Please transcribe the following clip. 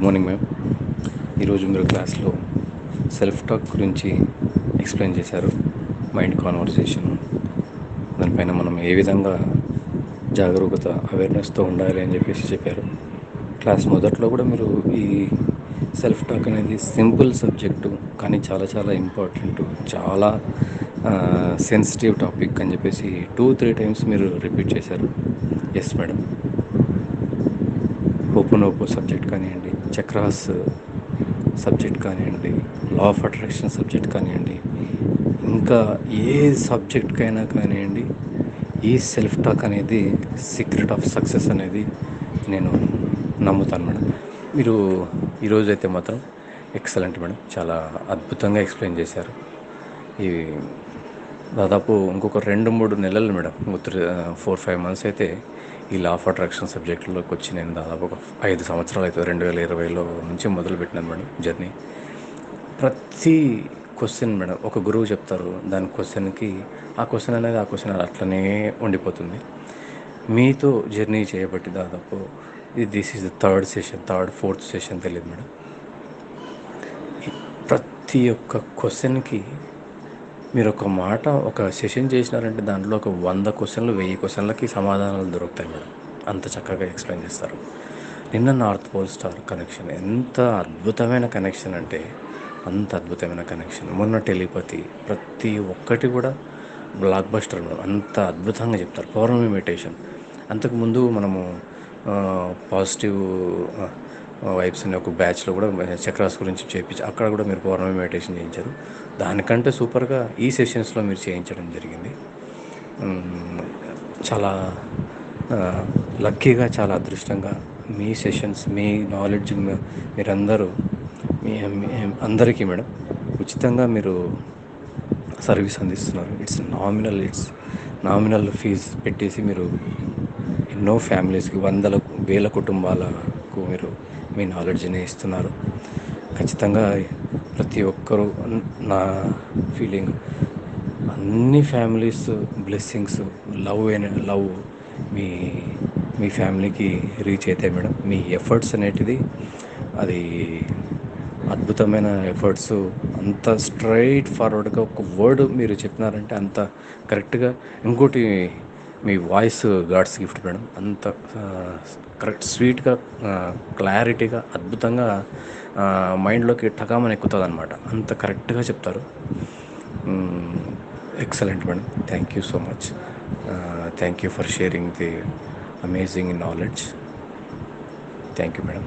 Good morning ma'am ఈరోజు మీరు క్లాస్లో సెల్ఫ్ టాక్ గురించి ఎక్స్ప్లెయిన్ చేశారు. మైండ్ కాన్వర్సేషన్ దానిపైన మనం ఏ విధంగా జాగరూకత అవేర్నెస్తో ఉండాలి అని చెప్పేసి చెప్పారు. క్లాస్ మొదట్లో కూడా మీరు ఈ సెల్ఫ్ టాక్ అనేది సింపుల్ సబ్జెక్టు కానీ చాలా చాలా ఇంపార్టెంట్ చాలా సెన్సిటివ్ టాపిక్ అని చెప్పేసి టూ త్రీ టైమ్స్ మీరు రిపీట్ చేశారు. ఎస్ మేడం ఓపెన్ ఓపో సబ్జెక్ట్ కానివ్వండి చక్రాస్ సబ్జెక్ట్ కానివ్వండి లా ఆఫ్ అట్రాక్షన్ సబ్జెక్ట్ కానివ్వండి ఇంకా ఏ సబ్జెక్ట్కైనా కానివ్వండి ఈ సెల్ఫ్ టాక్ అనేది సీక్రెట్ ఆఫ్ సక్సెస్ అనేది నేను నమ్ముతాను మేడం. మీరు ఈరోజు అయితే మాత్రం ఎక్సలెంట్ మేడం. చాలా అద్భుతంగా ఎక్స్ప్లెయిన్ చేశారు. ఈ దాదాపు ఇంకొక రెండు మూడు నెలలు మేడం ఫోర్ ఫైవ్ మంత్స్ అయితే ఈ లా ఆఫ్ అట్రాక్షన్ సబ్జెక్టులోకి వచ్చి నేను దాదాపు ఒక ఐదు సంవత్సరాలు అవుతుంది రెండు వేల ఇరవైలో నుంచి మొదలుపెట్టినాను మేడం జర్నీ. ప్రతి క్వశ్చన్ మేడం ఒక గురువు చెప్తారు దాని క్వశ్చన్కి ఆ క్వశ్చన్ అనేది ఆ క్వశ్చన్ అట్లనే ఉండిపోతుంది. మీతో జర్నీ చేయబట్టి దాదాపు this is the third session third fourth session తెలియదు మేడం. ప్రతి ఒక్క క్వశ్చన్కి మీరు ఒక మాట ఒక సెషన్ చేసినారంటే దాంట్లో ఒక వంద క్వశ్చన్లు వెయ్యి క్వశ్చన్లకి సమాధానాలు దొరుకుతాయి మేడం. అంత చక్కగా ఎక్స్ప్లెయిన్ చేస్తారు. నిన్న నార్త్ పోల్ స్టార్ కనెక్షన్ ఎంత అద్భుతమైన కనెక్షన్ అంటే అంత అద్భుతమైన కనెక్షన్. మొన్న టెలిపతి ప్రతి ఒక్కటి కూడా బ్లాక్ బస్టర్ అంత అద్భుతంగా చెప్తారు. పౌర్ణమి మెడిటేషన్ అంతకుముందు మనము పాజిటివ్ వైబ్స్ అనే ఒక బ్యాచ్లో కూడా చక్రాస్ గురించి చేయించి అక్కడ కూడా మీరు పౌర్ణమి మెడిటేషన్ చేయించారు. దానికంటే సూపర్గా ఈ సెషన్స్లో మీరు చేయించడం జరిగింది. చాలా లక్కీగా చాలా అదృష్టంగా మీ సెషన్స్ మీ నాలెడ్జ్ మీరందరూ మీ అందరికీ మేడం ఉచితంగా మీరు సర్వీస్ అందిస్తున్నారు. It's nominal it's nominal fee పెట్టేసి మీరు ఎన్నో ఫ్యామిలీస్కి వందల వేల కుటుంబాలకు మీరు మీ నాలెడ్జ్ని ఇస్తున్నారు. ఖచ్చితంగా ప్రతి ఒక్కరూ నా ఫీలింగ్ అన్ని families blessings love and love మీ మీ ఫ్యామిలీకి రీచ్ అవుతాయి మేడం. మీ ఎఫర్ట్స్ అనేటిది అది అద్భుతమైన ఎఫర్ట్స్ అంత స్ట్రైట్ ఫార్వర్డ్గా ఒక వర్డ్ మీరు చెప్పినారంటే అంత కరెక్ట్గా ఇంకోటి మీ వాయిస్ గాడ్స్ గిఫ్ట్ మేడం. అంత కరెక్ట్ స్వీట్గా క్లారిటీగా అద్భుతంగా మైండ్లోకి టకామని ఎక్కుతుంది అనమాట అంత కరెక్ట్గా చెప్తారు. Excellent madam. Thank you so much. Thank you for sharing the amazing knowledge. Thank you madam.